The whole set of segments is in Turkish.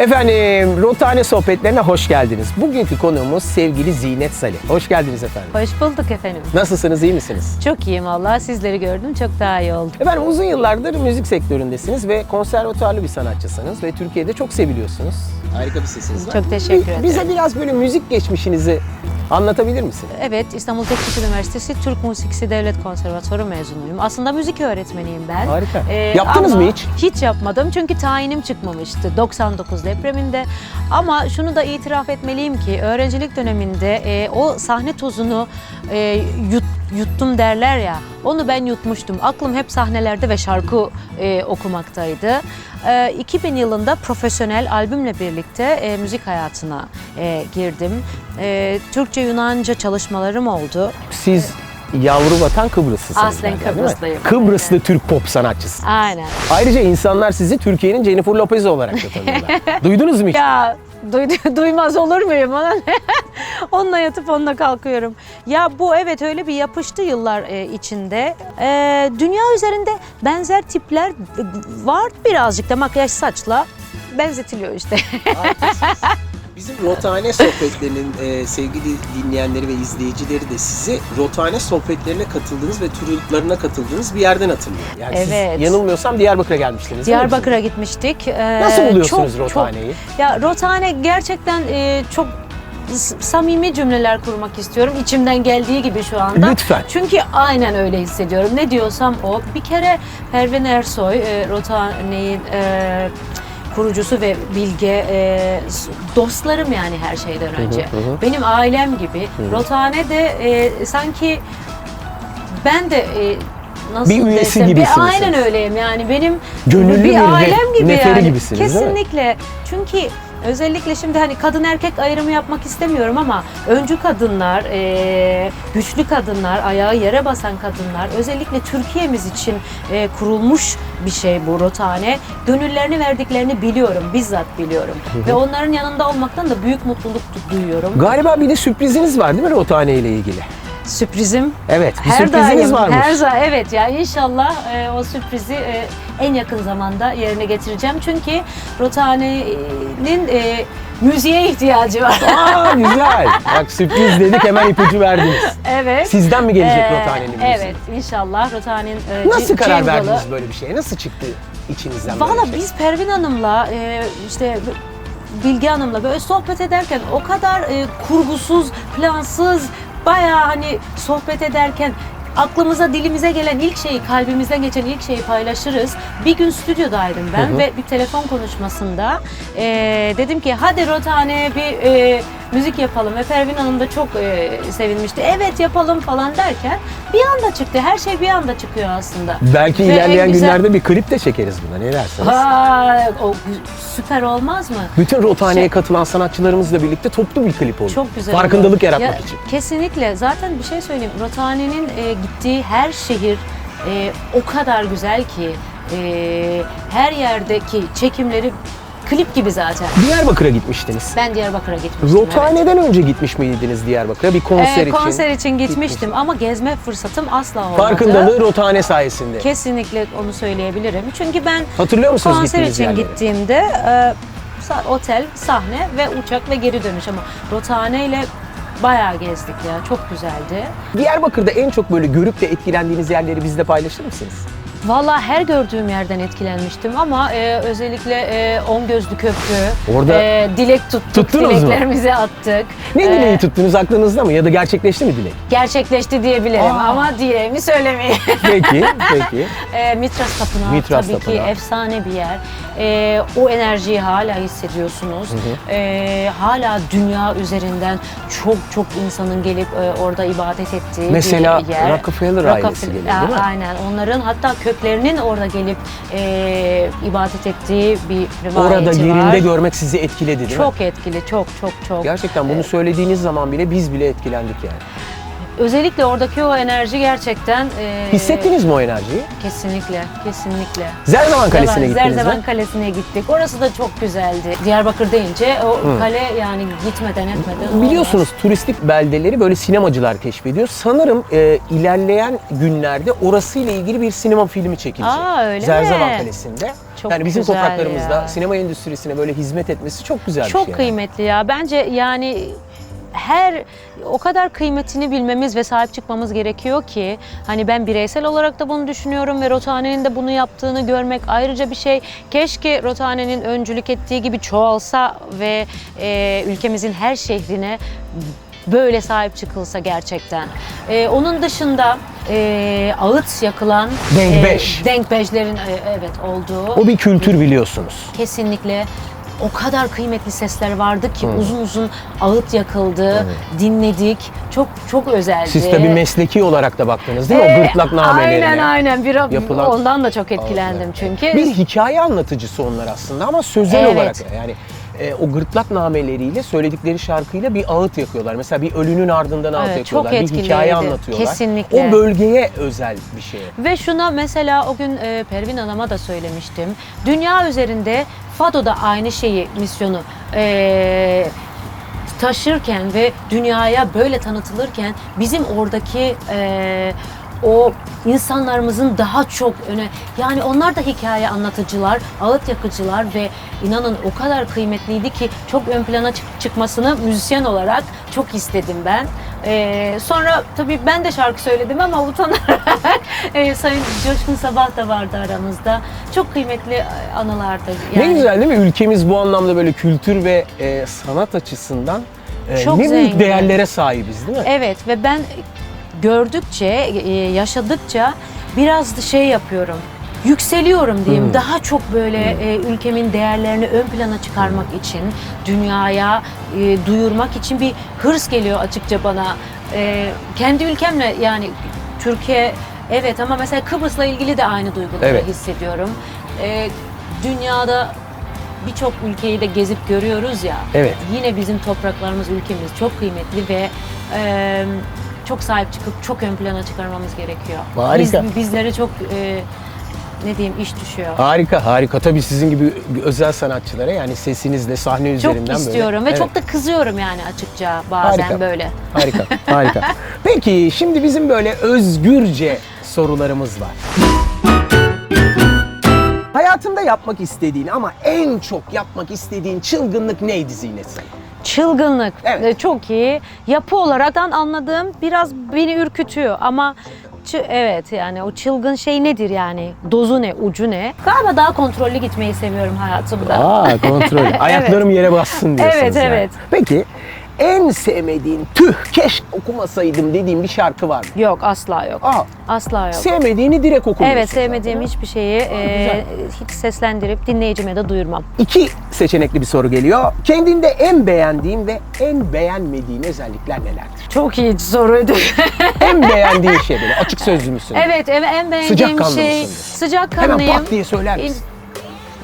Efendim, Rotane Sohbetlerine hoş geldiniz. Bugünkü konuğumuz sevgili Zinet Salih. Hoş geldiniz efendim. Hoş bulduk efendim. Nasılsınız, iyi misiniz? Çok iyiyim Allah. Sizleri gördüm. Çok daha iyi oldu. Efendim uzun yıllardır müzik sektöründesiniz ve konservatuarlı bir sanatçısınız ve Türkiye'de çok seviliyorsunuz. Harika bir sesiniz var. Çok teşekkür ederim. Bize biraz böyle müzik geçmişinizi anlatabilir misiniz? Evet, İstanbul Teknik Üniversitesi Türk Musikisi Devlet Konservatuarı mezunuyum. Aslında müzik öğretmeniyim ben. Ee, Harika. Yaptınız ama mı hiç? Hiç yapmadım çünkü tayinim çıkmamıştı 99 depreminde. Ama şunu da itiraf etmeliyim ki öğrencilik döneminde e, o sahne tozunu e, yut- yuttum derler ya. Onu ben yutmuştum. Aklım hep sahnelerde ve şarkı e, okumaktaydı. E, 2000 yılında profesyonel albümle birlikte e, müzik hayatına e, girdim. E, Türkçe, Yunanca çalışmalarım oldu. Siz yavru vatan Kıbrıslısınız. Aslen? Kıbrıslıyım. Kıbrıslı Türk pop sanatçısı. Aynen. Ayrıca insanlar sizi Türkiye'nin Jennifer Lopez olarak da tanıyorlar. Duydunuz mu hiç? Ya duy- duymaz olur muyum ona? ne? onunla yatıp onunla kalkıyorum. Ya bu evet öyle bir yapıştı yıllar e, içinde. E, dünya üzerinde benzer tipler var birazcık da makyaj saçla benzetiliyor işte. Bizim Rotane sohbetlerinin e, sevgili dinleyenleri ve izleyicileri de sizi Rotane sohbetlerine katıldığınız ve turlarına katıldığınız bir yerden hatırlıyor. Yani Evet. siz yanılmıyorsam Diyarbakır'a gelmiştiniz. değil mi Diyarbakır'a gitmiştik. E, Nasıl buluyorsunuz çok- Rotane'yi? çok- ya Rotane gerçekten e, çok s- samimi cümleler kurmak istiyorum. İçimden geldiği gibi şu anda. Lütfen. Çünkü aynen öyle hissediyorum. Ne diyorsam o. Bir kere Pervin Ersoy, e, Rotane'nin e, kurucusu ve bilge e, dostlarım yani her şeyden önce. Benim ailem gibi. Rotane de e, sanki ben de e, nasıl Bir üyesi desem, bir- gibisiniz aynen siz. öyleyim yani benim Gönüllü bir bir ailem gibi yani. gibisiniz? Kesinlikle. Çünkü özellikle şimdi hani kadın erkek ayrımı yapmak istemiyorum ama öncü kadınlar, e, güçlü kadınlar, ayağı yere basan kadınlar özellikle Türkiye'miz için e, kurulmuş bir şey bu rotane. Gönüllerini verdiklerini biliyorum, bizzat biliyorum. Ve onların yanında olmaktan da büyük mutluluk duyuyorum. Galiba bir de sürpriziniz var değil mi Rotane ile ilgili? Sürprizim Evet, bir her sürpriziniz daim, varmış. her za evet ya inşallah e, o sürprizi e, en yakın zamanda yerine getireceğim. Çünkü Rotane'nin e, müziğe ihtiyacı var. Aa güzel. Bak sürpriz dedik hemen ipucu verdiniz. evet. Sizden mi gelecek Ee, Rotane'nin müziği? Evet inşallah Rotane'nin e, Nasıl karar jingle'ı- verdiniz böyle bir şeye? Nasıl çıktı içinizden Valla şey? biz Pervin Hanım'la e, işte Bilge Hanım'la böyle sohbet ederken o kadar e, kurgusuz, plansız, bayağı hani sohbet ederken aklımıza, dilimize gelen ilk şeyi, kalbimizden geçen ilk şeyi paylaşırız. Bir gün stüdyodaydım ben Hı hı. ve bir telefon konuşmasında e, dedim ki hadi Rotane bir e, müzik yapalım ve Pervin Hanım da çok e, sevinmişti. Evet yapalım falan derken bir anda çıktı. Her şey bir anda çıkıyor aslında. Belki Ve en ilerleyen güzel- günlerde bir klip de çekeriz buna. Ne dersiniz? Ha, o süper olmaz mı? Bütün Rotane'ye Şey- katılan sanatçılarımızla birlikte toplu bir klip olur. Çok güzel. Farkındalık olur. yaratmak Ya, için. Kesinlikle. Zaten bir şey söyleyeyim. Rotane'nin e, gittiği her şehir e, o kadar güzel ki e, her yerdeki çekimleri klip gibi zaten. Diyarbakır'a gitmiştiniz. Ben Diyarbakır'a gitmiştim. evet. Rotane'den önce gitmiş miydiniz Diyarbakır'a bir konser E, için? konser için gitmiştim ama gezme fırsatım asla olmadı. Farkındalığı Rotane sayesinde. Kesinlikle onu söyleyebilirim. Çünkü ben Hatırlıyor musunuz konser için yerleri? gittiğimde e, otel, sahne ve uçak ve geri dönüş ama Rotane ile bayağı gezdik ya. Çok güzeldi. Diyarbakır'da en çok böyle görüp de etkilendiğiniz yerleri bizle paylaşır mısınız? Valla her gördüğüm yerden etkilenmiştim ama e, özellikle e, On Gözlü Köprü, Orada e, dilek tuttuk, tuttunuz mu? dileklerimizi attık. Ne E, dileği tuttunuz aklınızda mı ya da gerçekleşti mi dilek? Gerçekleşti diyebilirim Aa. ama dileğimi söylemeyeyim. Peki, peki. E, Mitras Tapınağı Mitras tabii ki Tapınağı. efsane bir yer. E, o enerjiyi hala hissediyorsunuz. E, hala dünya üzerinden çok çok insanın gelip e, orada ibadet ettiği Mesela bir yer. Rockefeller ailesi geliyor, değil mi? Aynen. Onların hatta köklerinin orada gelip e, ibadet ettiği bir rivayeti Orada yerinde var. görmek sizi etkiledi değil mi? Çok etkili, çok çok çok. Gerçekten bunu söylediğiniz zaman bile biz bile etkilendik yani. Özellikle oradaki o enerji gerçekten e, Hissettiniz mi o enerjiyi? Kesinlikle, kesinlikle. Zerzevan Kalesi'ne gittiniz mi? Zerzevan Kalesi'ne gittik. Orası da çok güzeldi. Diyarbakır deyince o kale yani gitmeden etmeden olmaz. Biliyorsunuz turistik beldeleri böyle sinemacılar keşfediyor. Sanırım e, ilerleyen günlerde orasıyla ilgili bir sinema filmi çekilecek. Aa, öyle Zerzevan mi? Kalesi'nde. Çok yani bizim topraklarımızda ya. sinema endüstrisine böyle hizmet etmesi çok güzel bir Çok şey. kıymetli ya. Bence yani her o kadar kıymetini bilmemiz ve sahip çıkmamız gerekiyor ki hani ben bireysel olarak da bunu düşünüyorum ve Rothane'nin de bunu yaptığını görmek ayrıca bir şey. Keşke Rothane'nin öncülük ettiği gibi çoğalsa ve e, ülkemizin her şehrine böyle sahip çıkılsa gerçekten. E, onun dışında e, ağıt yakılan Denkbeş. e, denkbeşlerin e, evet olduğu O bir kültür biliyorsunuz. kesinlikle o kadar kıymetli sesler vardı ki uzun uzun ağıt yakıldı, dinledik. Çok çok özeldi. Siz tabii mesleki olarak da baktınız değil mi? Ee, o gırtlak namelerine. Aynen aynen. Bir, yapılan- ondan da çok etkilendim çünkü. Bir hikaye anlatıcısı onlar aslında ama sözel Evet. olarak yani e, o gırtlak nameleriyle söyledikleri şarkıyla bir ağıt yakıyorlar. Mesela bir ölünün ardından ağıt Evet, yakıyorlar. çok Bir hikaye anlatıyorlar. Kesinlikle. O bölgeye özel bir şey. Ve şuna mesela o gün e, Pervin Hanım'a da söylemiştim. Dünya üzerinde Fado da aynı şeyi, misyonu e, taşırken ve dünyaya böyle tanıtılırken bizim oradaki e, o insanlarımızın daha çok öne yani onlar da hikaye anlatıcılar, ağıt yakıcılar ve inanın o kadar kıymetliydi ki çok ön plana çık- çıkmasını müzisyen olarak çok istedim ben. Ee, sonra tabii ben de şarkı söyledim ama utanarak e, Sayın Coşkun Sabah da vardı aramızda. Çok kıymetli anılardı. Ne Yani. güzel değil mi? Ülkemiz bu anlamda böyle kültür ve e, sanat açısından e, Çok ne büyük zengin. değerlere sahibiz değil mi? Evet ve ben gördükçe, e, yaşadıkça biraz da şey yapıyorum. Yükseliyorum diyeyim. Hmm. Daha çok böyle e, ülkemin değerlerini ön plana çıkarmak için, dünyaya e, duyurmak için bir hırs geliyor açıkça bana. E, kendi ülkemle yani Türkiye evet ama mesela Kıbrıs'la ilgili de aynı duyguları Evet. hissediyorum. E, dünyada birçok ülkeyi de gezip görüyoruz ya. Evet. Yine bizim topraklarımız, ülkemiz çok kıymetli ve e, çok sahip çıkıp çok ön plana çıkarmamız gerekiyor. Harika. Biz, bizlere çok e, ne diyeyim iş düşüyor. Harika, harika. Tabii sizin gibi özel sanatçılara yani sesinizle sahne çok üzerinden böyle. istiyorum ve Evet. çok da kızıyorum yani açıkça bazen Harika. böyle. Harika, harika. Peki şimdi bizim böyle özgürce sorularımız var. Hayatında yapmak istediğin ama en çok yapmak istediğin çılgınlık neydi Zinet? Çılgınlık Evet. e, çok iyi. Yapı olaraktan anladığım biraz beni ürkütüyor ama evet yani o çılgın şey nedir yani? Dozu ne, ucu ne? Galiba daha kontrollü gitmeyi seviyorum hayatımda. Aa kontrol. Ayaklarım yere bassın diyorsunuz Evet, yani. evet. Peki en sevmediğin tüh keşke okumasaydım dediğin bir şarkı var mı? Yok asla yok. Aa, Asla yok. sevmediğini direkt okumuyorsun. Evet sevmediğim zaten. hiçbir şeyi e, hiç seslendirip dinleyicime de duyurmam. İki seçenekli bir soru geliyor. Kendinde en beğendiğin ve en beğenmediğin özellikler nelerdir? Çok iyi soruydu. En beğendiğin şey böyle açık sözlü müsün? evet en, en beğendiğim Sıcakkanlı şey mısındır? sıcakkanlıyım. Hemen pat diye söyler misin?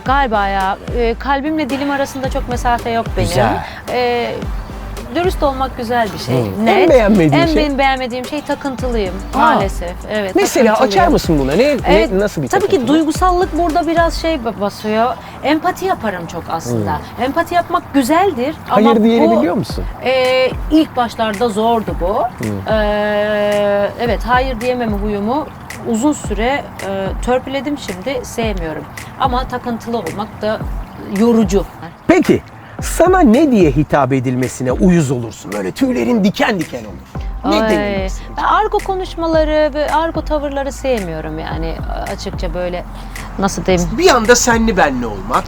Galiba ya e, kalbimle dilim arasında çok mesafe yok benim. Güzel. E, dürüst olmak güzel bir şey. Hmm. Net. En beğenmediğin en şey? benim beğenmediğim şey takıntılıyım Aa. maalesef. Evet. Mesela açar mısın buna? Ne, Evet, ne nasıl bir Tabii ki takıntı bu? duygusallık burada biraz şey basıyor. Empati yaparım çok aslında. Empati yapmak güzeldir ama. Hayır diyeni bu, biliyor musun? Ee, ilk başlarda zordu bu. Ee, evet hayır diyememe huyumu uzun süre e, törpüledim şimdi sevmiyorum. Ama takıntılı olmak da yorucu. Peki sana ne diye hitap edilmesine uyuz olursun? Böyle tüylerin diken diken olur. Ne Ay, denilmesi? ben argo konuşmaları ve argo tavırları sevmiyorum yani açıkça böyle nasıl diyeyim. Bir anda senli benli olmak.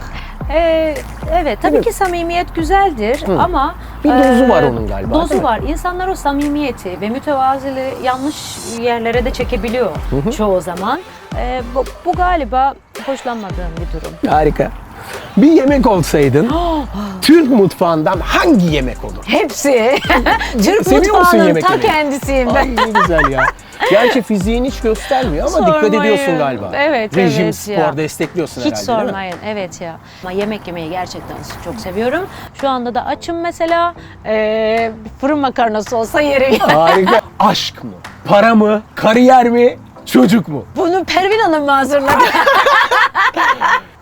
Ee, evet tabii ki samimiyet güzeldir Hı. ama Bir dozu e, var onun galiba, Dozu mi? var. İnsanlar o samimiyeti ve mütevaziliği yanlış yerlere de çekebiliyor çoğu zaman. Ee, bu, bu galiba hoşlanmadığım bir durum. Harika. Bir yemek olsaydın Türk mutfağından hangi yemek olur? Hepsi. Türk Seviyor musun mutfağının yemek ta yemeyi? kendisiyim Ay ben. ne güzel ya. Gerçi fiziğin hiç göstermiyor ama dikkat Sormayın. ediyorsun galiba. Evet, Rejim, evet spor ya. destekliyorsun Hiç herhalde değil mi? sormayın. Evet ya. Ama yemek yemeyi gerçekten çok seviyorum. Şu anda da açım mesela. Ee, fırın makarnası olsa yerim. Harika. Aşk mı? Para mı? Kariyer mi? Çocuk mu? Bunu Pervin Hanım mı hazırladı?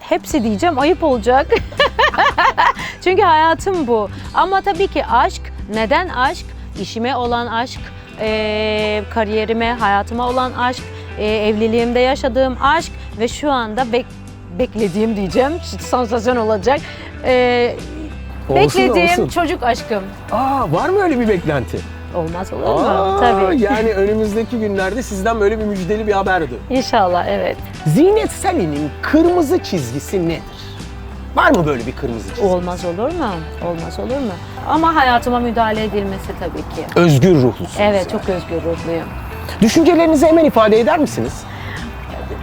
Hepsi diyeceğim ayıp olacak. Çünkü hayatım bu. Ama tabii ki aşk. Neden aşk? İşime olan aşk, eee, kariyerime, hayatıma olan aşk, eee, evliliğimde yaşadığım aşk ve şu anda bek- beklediğim diyeceğim. Sansasyon olacak. Eee, Olsun, beklediğim olsun. çocuk aşkım. Aa var mı öyle bir beklenti? Olmaz olur mu? Aa, Tabii. Yani önümüzdeki günlerde sizden böyle bir müjdeli bir haber duydum. İnşallah evet. Zinet Salih'in kırmızı çizgisi nedir? Var mı böyle bir kırmızı çizgi? Olmaz olur mu? Olmaz olur mu? Ama hayatıma müdahale edilmesi tabii ki. Özgür ruhlusunuz. Evet, yani. çok özgür ruhluyum. Düşüncelerinizi hemen ifade eder misiniz?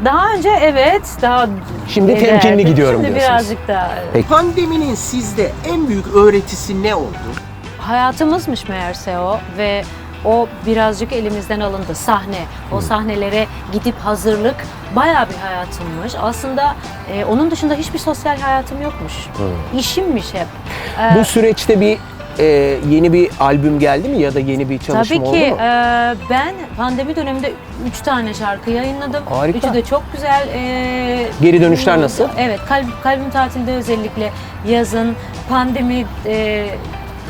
Daha önce evet, daha Şimdi ederdim. temkinli gidiyorum Şimdi diyorsunuz. birazcık daha. Peki. Pandeminin sizde en büyük öğretisi ne oldu? Hayatımızmış meğerse o ve o birazcık elimizden alındı. Sahne, o sahnelere gidip hazırlık bayağı bir hayatımmış. Aslında e, onun dışında hiçbir sosyal hayatım yokmuş. İşimmiş hep. Ee, Bu süreçte bir e, yeni bir albüm geldi mi ya da yeni bir çalışma Tabii oldu ki mu? e, ben pandemi döneminde 3 tane şarkı yayınladım. Harika. Üçü de çok güzel. e, Geri dönüşler nasıl? Evet, kalb, kalbim tatilde özellikle yazın pandemi e,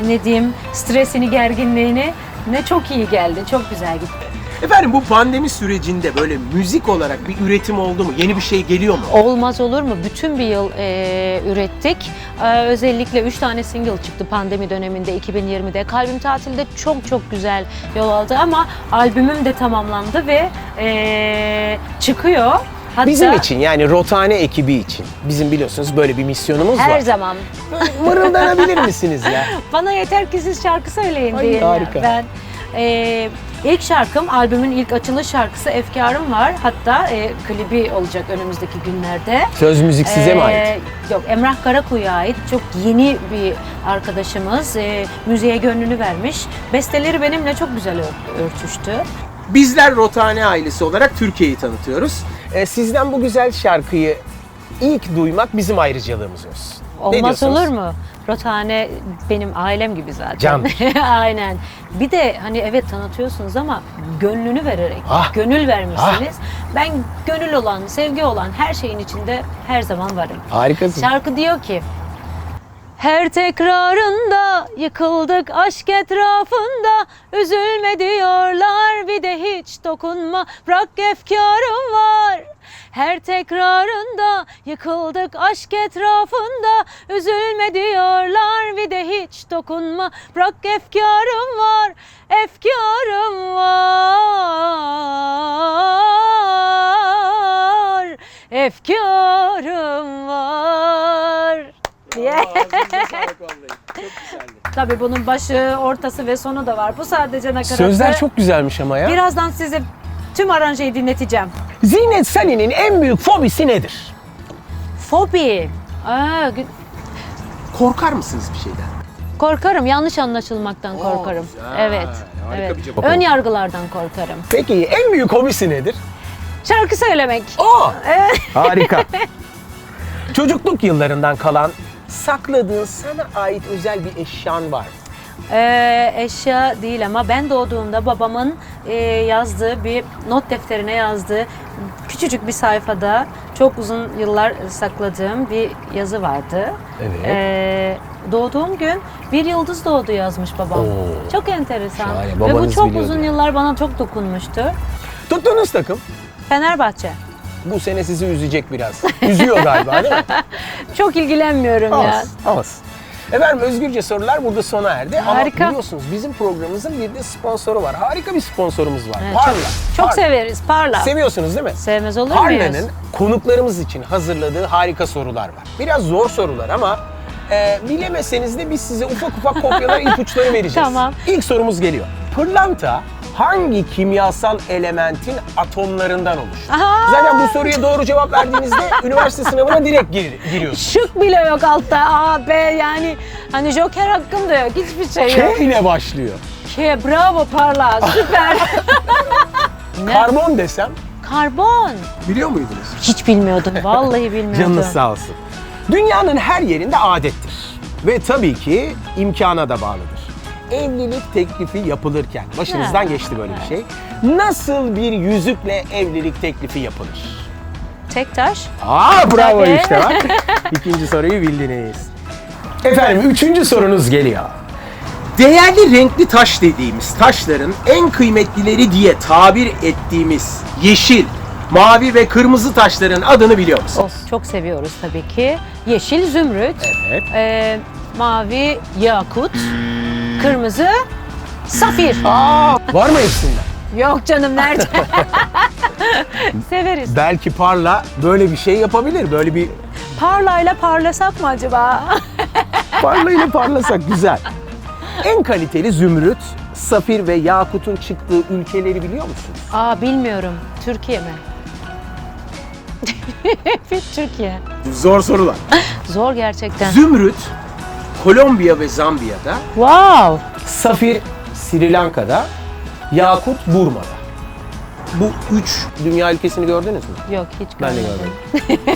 ne diyeyim stresini, gerginliğini ne çok iyi geldi. Çok güzel gitti. Efendim bu pandemi sürecinde böyle müzik olarak bir üretim oldu mu? Yeni bir şey geliyor mu? Olmaz olur mu? Bütün bir yıl e, ürettik. E, özellikle 3 tane single çıktı pandemi döneminde 2020'de. Kalbim tatilde çok çok güzel yol aldı ama albümüm de tamamlandı ve e, çıkıyor. Hatta Bizim için yani Rotane ekibi için. Bizim biliyorsunuz böyle bir misyonumuz her var. zaman Mırıldanabilir misiniz ya? bana yeter ki siz şarkı söyleyin Ay, diye. harika. Ben e, ilk şarkım, albümün ilk açılış şarkısı Efkarım var. Hatta e, klibi olacak önümüzdeki günlerde. Söz müzik size mi Ee, ait? Yok Emrah Karakuyu'ya ait çok yeni bir arkadaşımız e, müziğe gönlünü vermiş. Besteleri benimle çok güzel ör- örtüştü. Bizler Rotane ailesi olarak Türkiye'yi tanıtıyoruz. Ee, sizden bu güzel şarkıyı ilk duymak bizim ayrıcalığımız olsun. Ne Olmaz diyorsunuz? olur mu? Rotane benim ailem gibi zaten. Can. Aynen. Bir de hani evet tanıtıyorsunuz ama gönlünü vererek, Ah. gönül vermişsiniz. Ben gönül olan, sevgi olan her şeyin içinde her zaman varım. Harikasın. Şarkı diyor ki her tekrarında yıkıldık aşk etrafında. Üzülme diyorlar bir de hiç dokunma. Bırak efkarım var. Her tekrarında yıkıldık aşk etrafında. Üzülme diyorlar bir de hiç dokunma. Bırak efkarım var Efkarım var. Efkarım var diye. Tabii bunun başı, ortası ve sonu da var. Bu sadece nakaratı. Sözler çok güzelmiş ama ya. Birazdan size tüm aranjeyi dinleteceğim. Zinet Salih'in en büyük fobisi nedir? Fobi. Aa, gü- Korkar mısınız bir şeyden? korkarım. Yanlış anlaşılmaktan Oo, korkarım. güzel. Evet. Harika evet. bir cevap. Ön yargılardan korkarım. Peki en büyük hobisi nedir? Şarkı söylemek. O. Harika. Çocukluk yıllarından kalan sakladığın sana ait özel bir eşyan var mı? Ee, eşya değil ama ben doğduğumda babamın e, yazdığı bir not defterine yazdığı küçücük bir sayfada çok uzun yıllar sakladığım bir yazı vardı. Evet. Ee, doğduğum gün bir yıldız doğdu yazmış babam. Oo. Çok enteresan. Şahane, Ve bu babanız çok biliyordu uzun yani. yıllar bana çok dokunmuştu. Tuttuğunuz takım Fenerbahçe. Bu sene sizi üzecek biraz. Üzüyor galiba değil mi? Çok ilgilenmiyorum ya. Az, az. Efendim Özgürce Sorular burada sona erdi. Harika. Ama biliyorsunuz bizim programımızın bir de sponsoru var. Harika bir sponsorumuz var. Evet, Parla. çok, çok Parla. severiz. Parla. Seviyorsunuz değil mi? Sevmez olur muyuz? Parla'nın konuklarımız için hazırladığı harika sorular var. Biraz zor sorular ama e, bilemeseniz de biz size ufak ufak kopyalar, ipuçları vereceğiz. Tamam. İlk sorumuz geliyor. Pırlanta hangi kimyasal elementin atomlarından oluşur? Aha! Zaten bu soruya doğru cevap verdiğinizde üniversite sınavına direkt gir, giriyorsunuz. Şık bile yok altta. A, B yani hani joker hakkım da yok. Hiçbir şey yok. K ile başlıyor. K, bravo parla. Süper. ne? Karbon desem Karbon. Biliyor muydunuz? Hiç bilmiyordum. Vallahi bilmiyordum. canınız sağ olsun. Dünyanın her yerinde adettir. Ve tabii ki imkana da bağlıdır. Evlilik teklifi yapılırken başınızdan geçti böyle bir şey. Nasıl bir yüzükle evlilik teklifi yapılır? Tek taş. Aa bravo Tabii. işte bak. İkinci soruyu bildiniz. Efendim üçüncü sorunuz geliyor. Değerli renkli taş dediğimiz taşların en kıymetlileri diye tabir ettiğimiz yeşil, mavi ve kırmızı taşların adını biliyor musun? Çok seviyoruz tabii ki. Yeşil zümrüt, Evet. e, mavi yakut, kırmızı safir. Aa, var mı hepsinden? Yok canım nerede? Severiz. Belki Parla böyle bir şey yapabilir. Böyle bir Parlayla parlasak mı acaba? Parla ile parlasak güzel. En kaliteli zümrüt, safir ve yakutun çıktığı ülkeleri biliyor musunuz? Aa bilmiyorum. Türkiye mi? Türkiye. Zor sorular. Zor gerçekten. Zümrüt, Kolombiya ve Zambiya'da, Wow. Safir Sri Lanka'da, yakut Burma'da. Bu üç dünya ülkesini gördünüz mü? Yok hiç Ben de görmedim. gördüm.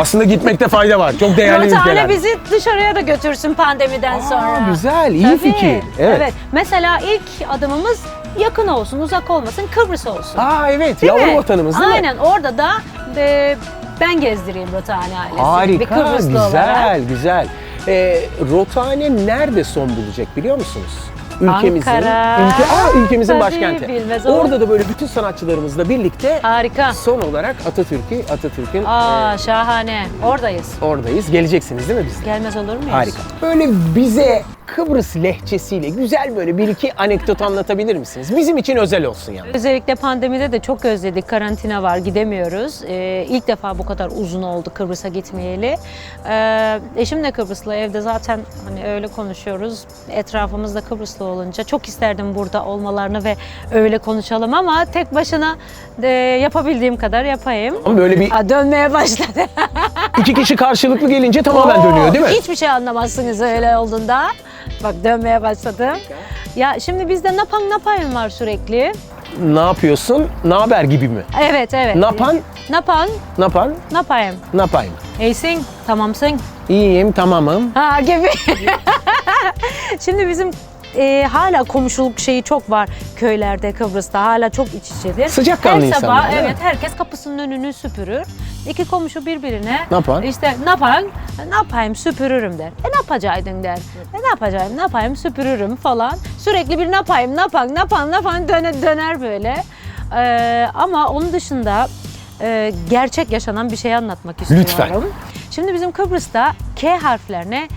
Aslında gitmekte fayda var. Çok değerli ülkeler. Rotane bizi dışarıya da götürsün pandemiden Aa, sonra. güzel, iyi Tabii, fikir. Evet. Mesela ilk adımımız yakın olsun, uzak olmasın, Kıbrıs olsun. Aa evet, Değil yavru mi? vatanımız değil mi? Aynen orada da e, ben gezdireyim Rotane ailesi. Bir Harika, Kıbrıslı güzel, olarak. güzel. Ee, Rotane nerede son bulacak biliyor musunuz? Ülkemizin, Ankara. ülke, aa, ülkemizin Tabii, başkenti. bilmez olur. Orada da böyle bütün sanatçılarımızla birlikte Harika. son olarak Atatürk'ü, Atatürk'ün Aa e, şahane. Oradayız. oradayız. Geleceksiniz değil mi biz? Gelmez olur muyuz? Harika. Böyle bize Kıbrıs lehçesiyle güzel böyle bir iki anekdot anlatabilir misiniz? Bizim için özel olsun yani. Özellikle pandemide de çok özledik. Karantina var, gidemiyoruz. Ee, ilk defa bu kadar uzun oldu Kıbrıs'a gitmeyeli. Ee, eşim de Kıbrıslı, evde zaten hani öyle konuşuyoruz. Etrafımızda Kıbrıslı olunca çok isterdim burada olmalarını ve öyle konuşalım ama tek başına de yapabildiğim kadar yapayım. Ama böyle bir Aa, dönmeye başladı. iki kişi karşılıklı gelince tamamen Oo, dönüyor değil mi? Hiçbir şey anlamazsınız öyle olduğunda. Bak dönmeye başladım. Ya şimdi bizde napan napayım var sürekli. Ne yapıyorsun? Ne haber gibi mi? Evet evet. Napan, Napan, napan, napayım. napayım. İyisin, tamamsın. İyiyim, tamamım. Ha gibi. Şimdi bizim e, hala komşuluk şeyi çok var köylerde, Kıbrıs'ta. Hala çok iç içedir. Sıcakkanlı Her sabah insanlar, değil mi? evet herkes kapısının önünü süpürür. İki komşu birbirine Ne yapar? işte ne yapayım, ne yapayım süpürürüm der. E ne yapacaktın der. E ne yapacağım, ne yapayım süpürürüm falan. Sürekli bir ne yapayım, ne yapayım, ne yapayım, ne yapayım döner, döner böyle. Ee, ama onun dışında e, gerçek yaşanan bir şey anlatmak istiyorum. Lütfen. Şimdi bizim Kıbrıs'ta K harflerine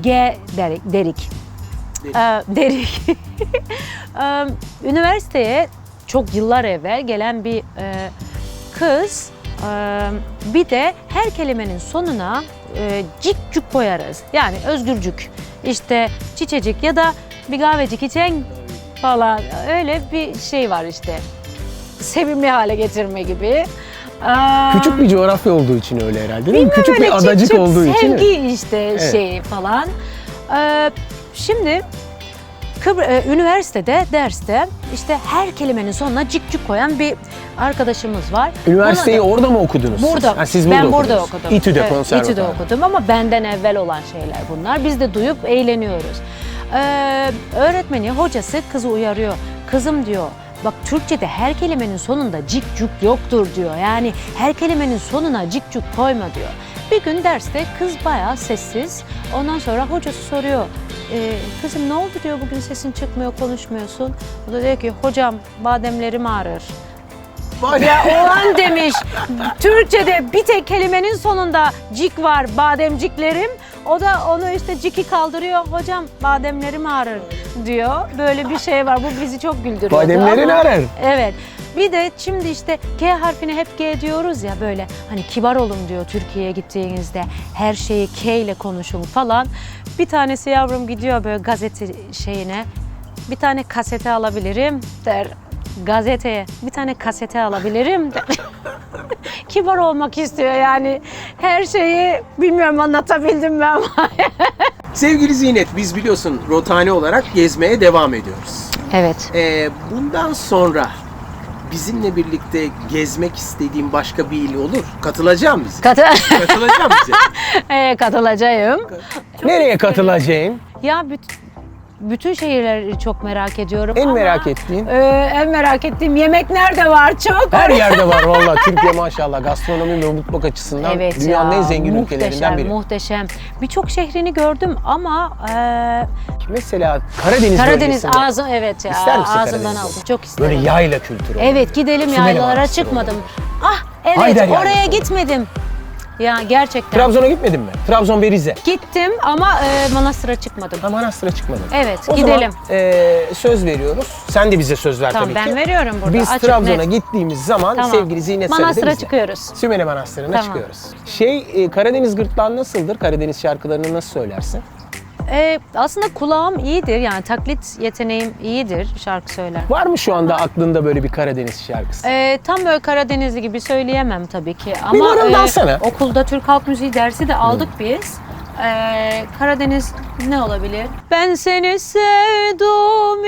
G derik. derik. Derik. Ee. Ee, Üniversiteye çok yıllar evvel gelen bir e, kız e, bir de her kelimenin sonuna e, cik cuk koyarız. Yani özgürcük, işte çiçecik ya da bir kahvecik içen falan öyle bir şey var işte. Sevimli hale getirme gibi. Aa, Küçük bir coğrafya olduğu için öyle herhalde değil mi? Küçük bir adacık olduğu için. Sevgi işte Evet. şey falan. Ee, şimdi Kıbr e, üniversitede derste işte her kelimenin sonuna cik cik koyan bir arkadaşımız var. Üniversiteyi da- orada mı okudunuz? Burada. Ha, siz ben burada burada okudunuz. okudum. İTÜ'de Evet, konservatuvar. İTÜ'de okudum ama benden evvel olan şeyler bunlar. Biz de duyup eğleniyoruz. Ee, öğretmeni, hocası kızı uyarıyor. Kızım diyor, bak Türkçe'de her kelimenin sonunda cik cuk yoktur diyor. Yani her kelimenin sonuna cik cuk koyma diyor. Bir gün derste kız bayağı sessiz. Ondan sonra hocası soruyor. "Ee, kızım ne oldu diyor bugün sesin çıkmıyor konuşmuyorsun. O da diyor ki hocam bademlerim ağrır. Ya o an demiş. Türkçe'de bir tek kelimenin sonunda cik var bademciklerim. O da onu işte ciki kaldırıyor. Hocam bademlerim ağrır diyor. Böyle bir şey var. Bu bizi çok güldürüyor. Bademlerin arar. Evet. Bir de şimdi işte K harfini hep G diyoruz ya böyle hani kibar olun diyor Türkiye'ye gittiğinizde her şeyi K ile konuşun falan. Bir tanesi yavrum gidiyor böyle gazete şeyine bir tane kasete alabilirim der gazeteye bir tane kasete alabilirim der. kibar olmak istiyor yani her şeyi bilmiyorum anlatabildim mi ama. Sevgili Zinet, biz biliyorsun Rotane olarak gezmeye devam ediyoruz. Evet. Ee, bundan sonra bizimle birlikte gezmek istediğin başka bir il olur. Katılacağım bize. Katı Katılacağım bize. Ee, katılacağım. Nereye katılacaksın? Ya büt- bütün şehirleri çok merak ediyorum. En ama, merak ettiğin? e, en merak ettiğim yemek nerede var çok? Her yerde var valla. Türkiye maşallah gastronomi ve mutfak açısından Evet dünyanın ya, en zengin muhteşem, ülkelerinden biri. Muhteşem. Birçok şehrini gördüm ama e, Mesela Karadeniz, Karadeniz ağzı evet ya İster misin Karadeniz'i? aldım. Çok isterim. böyle yayla kültürü. Evet gidelim Sümele yaylalara çıkmadım. olur. Ah evet Haydar oraya Yaylası olur. gitmedim. Ya gerçekten. Trabzon'a gitmedin mi? Trabzon ve Rize. Gittim ama e, manastıra çıkmadım. Ha Manastır'a çıkmadın. Evet O gidelim. zaman e, söz veriyoruz. Sen de bize söz ver Tamam tabii ben ki. veriyorum burada. Biz Açık, Trabzon'a net. gittiğimiz zaman Tamam. sevgili Zinet Manastıra çıkıyoruz. Sümele Manastırı'na Tamam. çıkıyoruz. Şey e, Karadeniz gırtlağı nasıldır? Karadeniz şarkılarını nasıl söylersin? E, aslında kulağım iyidir yani taklit yeteneğim iyidir şarkı söyler. Var mı şu anda aklında böyle bir Karadeniz şarkısı? E, tam böyle Karadenizli gibi söyleyemem tabii ki ama Bir mırıldansana. okulda Türk Halk Müziği dersi de aldık biz. E, Karadeniz ne olabilir? Ben seni sevdim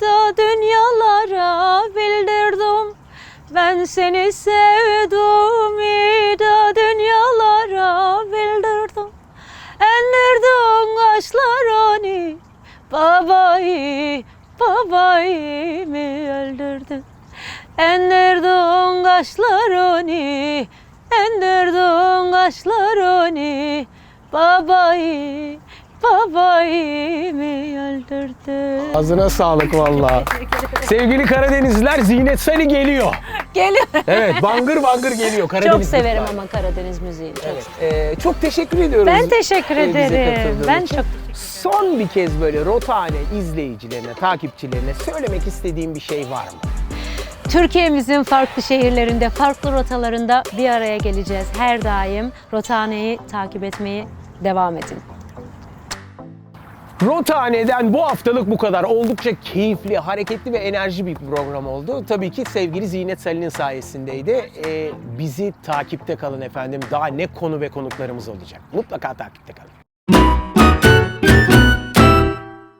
da dünyalara bildirdim. Ben seni sevdim da dünyalara bildirdim. Endirdin kaşlarını babayı babayı mı öldürdün? Endirdin kaşlarını endirdin kaşlarını babayı babayı mı öldürdün? Ağzına sağlık valla. Sevgili Karadenizliler Zinet Sali geliyor. Geliyor. Evet bangır bangır geliyor Karadeniz Çok severim gırtlağı. ama Karadeniz müziğini. Çok Evet, e, çok teşekkür ediyoruz. Ben teşekkür e, bize ederim. katıldığın Ben için. çok Son bir kez böyle Rotane izleyicilerine, takipçilerine söylemek istediğim bir şey var mı? Türkiye'mizin farklı şehirlerinde, farklı rotalarında bir araya geleceğiz. Her daim Rotane'yi takip etmeyi devam edin. Rotane'den bu haftalık bu kadar. Oldukça keyifli, hareketli ve enerji bir program oldu. Tabii ki sevgili Zinet Salih'in sayesindeydi. Ee, bizi takipte kalın efendim. Daha ne konu ve konuklarımız olacak. Mutlaka takipte kalın.